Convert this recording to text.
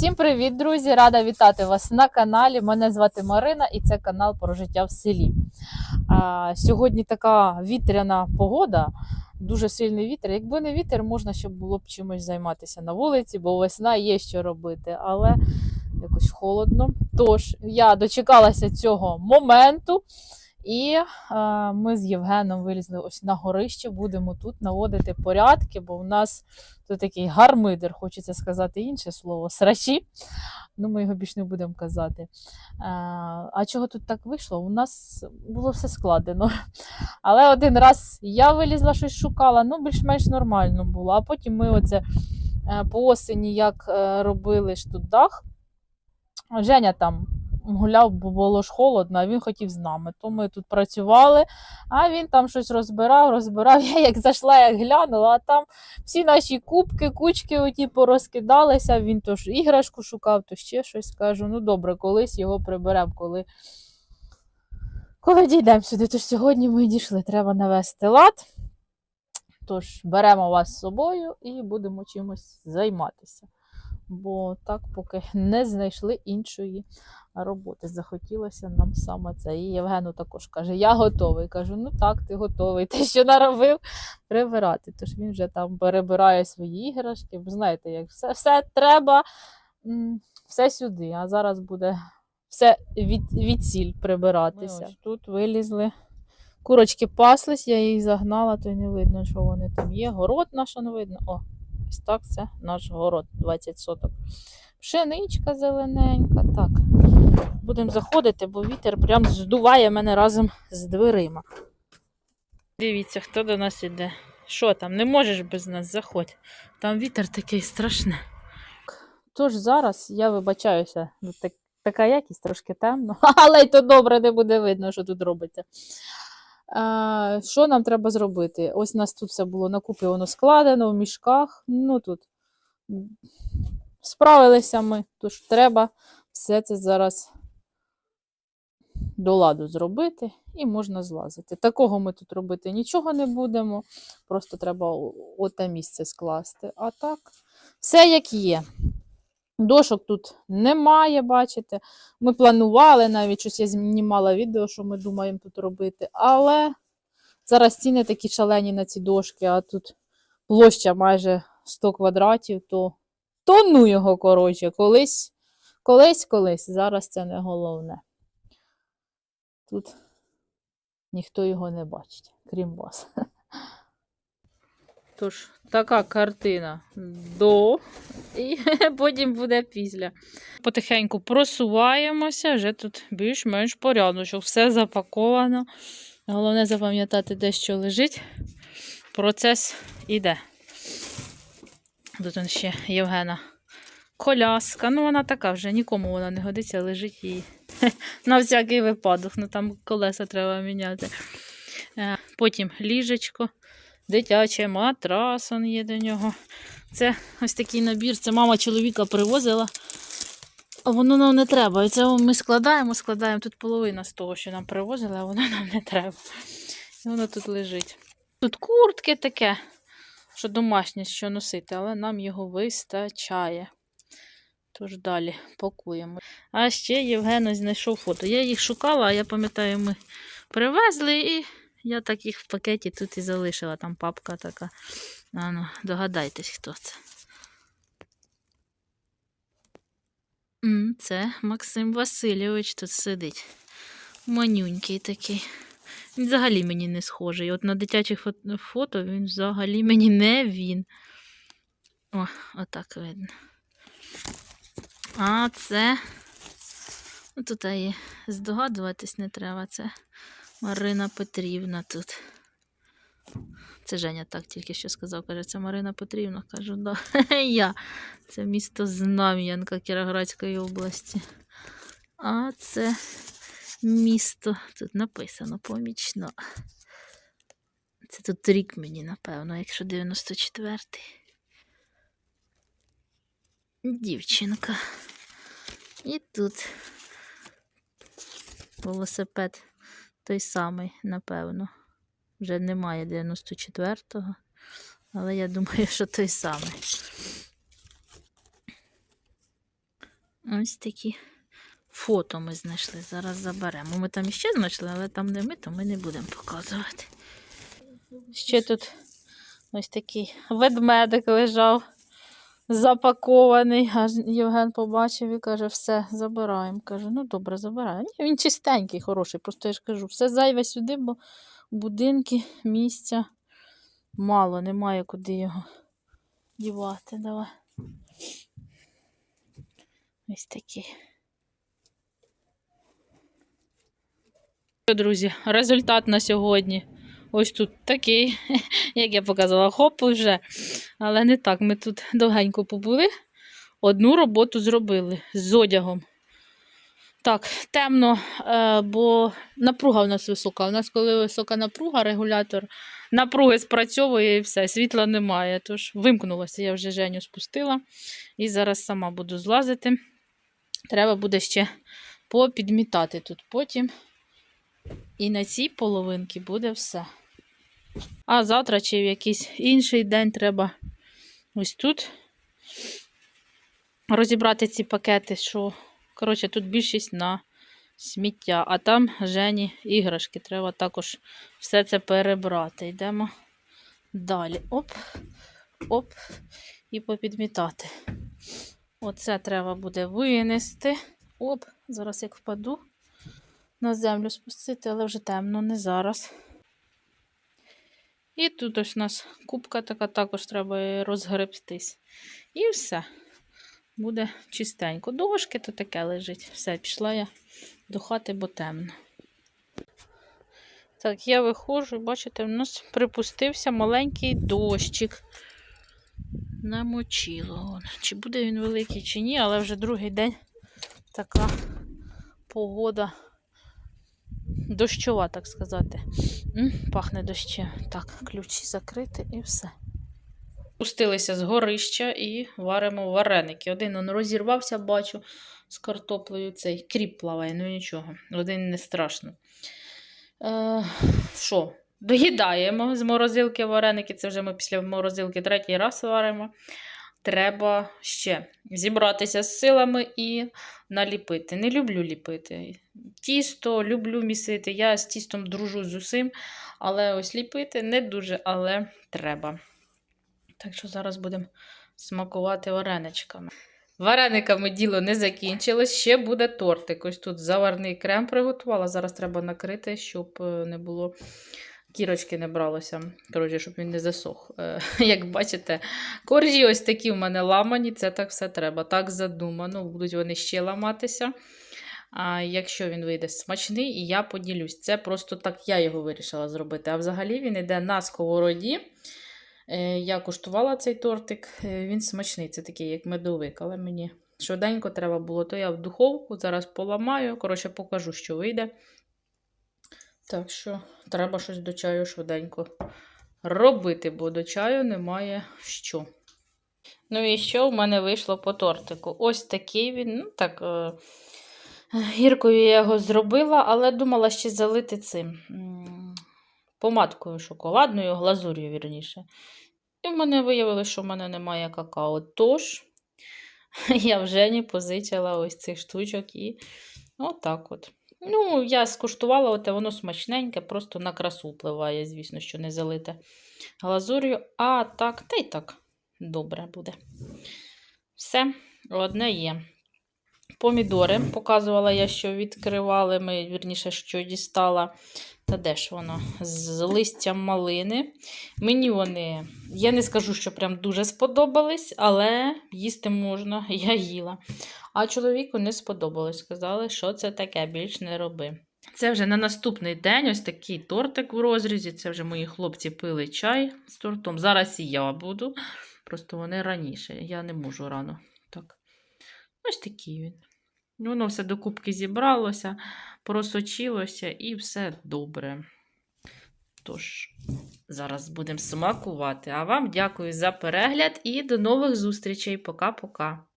Всім привіт, друзі! Рада вітати вас на каналі. Мене звати Марина і це канал про життя в селі. А, сьогодні така вітряна погода, дуже сильний вітер. Якби не вітер, можна ще було б чимось займатися на вулиці, бо весна є що робити, але якось холодно. Тож я дочекалася цього моменту. І е, ми з Євгеном вилізли ось на горище, будемо тут наводити порядки, бо в нас тут такий гармидер, хочеться сказати інше слово, срачі. Ну, ми його більш не будемо казати. Е, а чого тут так вийшло? У нас було все складено. Але один раз я вилізла, щось шукала, ну, більш-менш нормально було. А потім ми оце е, по осені як е, робили ж тут дах. Женя там гуляв, бо було ж холодно, а він хотів з нами. То ми тут працювали, а він там щось розбирав, розбирав. Я як зайшла, як глянула, а там всі наші кубки, кучки оті порозкидалися. Він то ж іграшку шукав, то ще щось кажу. Ну добре, колись його приберемо, коли, коли дійдемо сюди. Тож сьогодні ми дійшли, треба навести лад. Тож беремо вас з собою і будемо чимось займатися. Бо так поки не знайшли іншої роботи. Захотілося нам саме це. І Євгену також каже: Я готовий. Кажу, ну так, ти готовий. Ти що наробив прибирати. Тож він вже там перебирає свої іграшки. Бо знаєте, як все, все треба, все сюди. А зараз буде все від, від сіль прибиратися. Ми ось тут вилізли. Курочки паслись, я їх загнала, то й не видно, що вони там є. Город наш не видно. О, ось так це наш город 20 соток. Пшеничка зелененька. Так. Будемо заходити, бо вітер прям здуває мене разом з дверима. Дивіться, хто до нас іде. Що там, не можеш без нас заходь. Там вітер такий страшний. Тож зараз я вибачаюся, ну, так, така якість трошки темно, але й то добре не буде видно, що тут робиться. Що нам треба зробити? Ось у нас тут все було накупі, воно складено в мішках. Ну тут справилися ми, тож треба все це зараз до ладу зробити і можна злазити. Такого ми тут робити нічого не будемо, просто треба оте місце скласти. А так, все як є. Дошок тут немає, бачите. Ми планували навіть щось я знімала відео, що ми думаємо тут робити. Але зараз ціни такі шалені на ці дошки, а тут площа майже 100 квадратів, то, то ну його, коротше, колись, колись, колись. Зараз це не головне. Тут ніхто його не бачить, крім вас. Тож, така картина до, і потім буде після. Потихеньку просуваємося, вже тут більш-менш порядочок, все запаковано. Головне запам'ятати, де що лежить. Процес іде. Тут ще Євгена коляска. Ну, вона така вже, нікому вона не годиться, лежить їй. На всякий випадок. Ну там колеса треба міняти. Е, Потім ліжечко, дитячий матрас он є до нього. Це ось такий набір. Це мама чоловіка привозила. А воно нам не треба. І це ми складаємо, складаємо. Тут половина з того, що нам привозили, а воно нам не треба. І воно тут лежить. Тут куртки таке, що домашнє, що носити, але нам його вистачає. Тож далі пакуємо. А ще Євген знайшов фото. Я їх шукала, а я пам'ятаю, ми привезли і я так їх в пакеті тут і залишила. Там папка така. А ну, догадайтесь, хто це. Це Максим Васильович тут сидить. Манюнький такий. Він взагалі мені не схожий. От на дитячих фото, він взагалі мені не він. О, отак видно. А це. Ну, тут і здогадуватись не треба. Це Марина Петрівна тут. Це Женя так тільки що сказав. Каже, це Марина Петрівна. Кажу, да. Я. Це місто Знам'янка Кіровоградської області. А це місто. Тут написано помічно. Це тут рік мені, напевно, якщо 94-й. Дівчинка. І тут велосипед той самий, напевно. Вже немає 94-го, але я думаю, що той самий. Ось такі фото ми знайшли. Зараз заберемо. Ми там іще знайшли, але там не ми, то ми не будемо показувати. Ще тут ось такий ведмедик лежав, запакований. Аж Євген побачив і каже, все, забираємо. Каже, ну добре, забираємо. Він чистенький, хороший, просто я ж кажу, все зайве сюди, бо будинки, місця мало, немає куди його дівати. Давай. Ось такий. Друзі, результат на сьогодні. Ось тут такий, як я показала, хоп вже. Але не так. Ми тут довгенько побули. Одну роботу зробили з одягом. Так, темно, е, бо напруга в нас висока. У нас, коли висока напруга, регулятор напруги спрацьовує і все, світла немає. Тож вимкнулося, я вже Женю спустила і зараз сама буду злазити. Треба буде ще попідмітати тут потім. І на цій половинці буде все. А завтра чи в якийсь інший день треба ось тут розібрати ці пакети, що, коротше, тут більшість на сміття, а там Жені іграшки. Треба також все це перебрати. Йдемо далі. Оп, оп, і попідмітати. Оце треба буде винести. Оп, зараз як впаду на землю спустити, але вже темно, не зараз. І тут ось у нас кубка така, також треба розгребстись. І все. Буде чистенько. Дошки то таке лежить. Все, пішла я до хати, бо темно. Так, я виходжу, бачите, в нас припустився маленький дощик. Намочило. Чи буде він великий, чи ні, але вже другий день така погода дощова, так сказати. Пахне дощем. Так, ключі закрити і все. Спустилися з горища і варимо вареники. Один он розірвався, бачу, з картоплею цей кріп плаває, ну нічого, один не страшно. Е? Доїдаємо з морозилки вареники. Це вже ми після морозилки третій раз варимо. Треба ще зібратися з силами і наліпити. Не люблю ліпити. Тісто люблю місити. Я з тістом дружу з усім, але ось ліпити не дуже, але треба. Так що зараз будемо смакувати вареничками. Варениками діло не закінчилось, ще буде тортик. Ось тут заварний крем приготувала. Зараз треба накрити, щоб е, не було кірочки не бралося. Коротше, щоб він не засох. Е, Як бачите, коржі ось такі в мене ламані, це так все треба. Так задумано, будуть вони ще ламатися. А якщо він вийде смачний, і я поділюсь. Це просто так я його вирішила зробити. А взагалі він йде на сковороді. Е, Я куштувала цей тортик, е, він смачний, це такий, як медовик, але мені швиденько треба було, то я в духовку зараз поламаю. Коротше, покажу, що вийде. Так що треба щось до чаю швиденько робити, бо до чаю немає що. Ну і що в мене вийшло по тортику? Ось такий він, ну так, е, гіркою я його зробила, але думала ще залити цим помадкою шоколадною, глазур'ю, вірніше. І в мене виявилося, що в мене немає какао. Тож я вже не позичила ось цих штучок і отак от. Ну, я скуштувала, оте воно смачненьке, просто на красу впливає, звісно, що не залите глазур'ю. А так, та й так добре буде. Все, одне є. Помідори. Показувала я, що відкривали ми, вірніше, що дістала. Та де ж воно? З листям малини. Мені вони, я не скажу, що прям дуже сподобались, але їсти можна, я їла. А чоловіку не сподобалось. Сказали, що це таке, більш не роби. Це вже на наступний день ось такий тортик в розрізі. Це вже мої хлопці пили чай з тортом. Зараз і я буду. Просто вони раніше. Я не можу рано. Так. Ось такий він. Воно все докупки зібралося, просочилося і все добре. Тож, зараз будемо смакувати. А вам дякую за перегляд і до нових зустрічей. Пока-пока.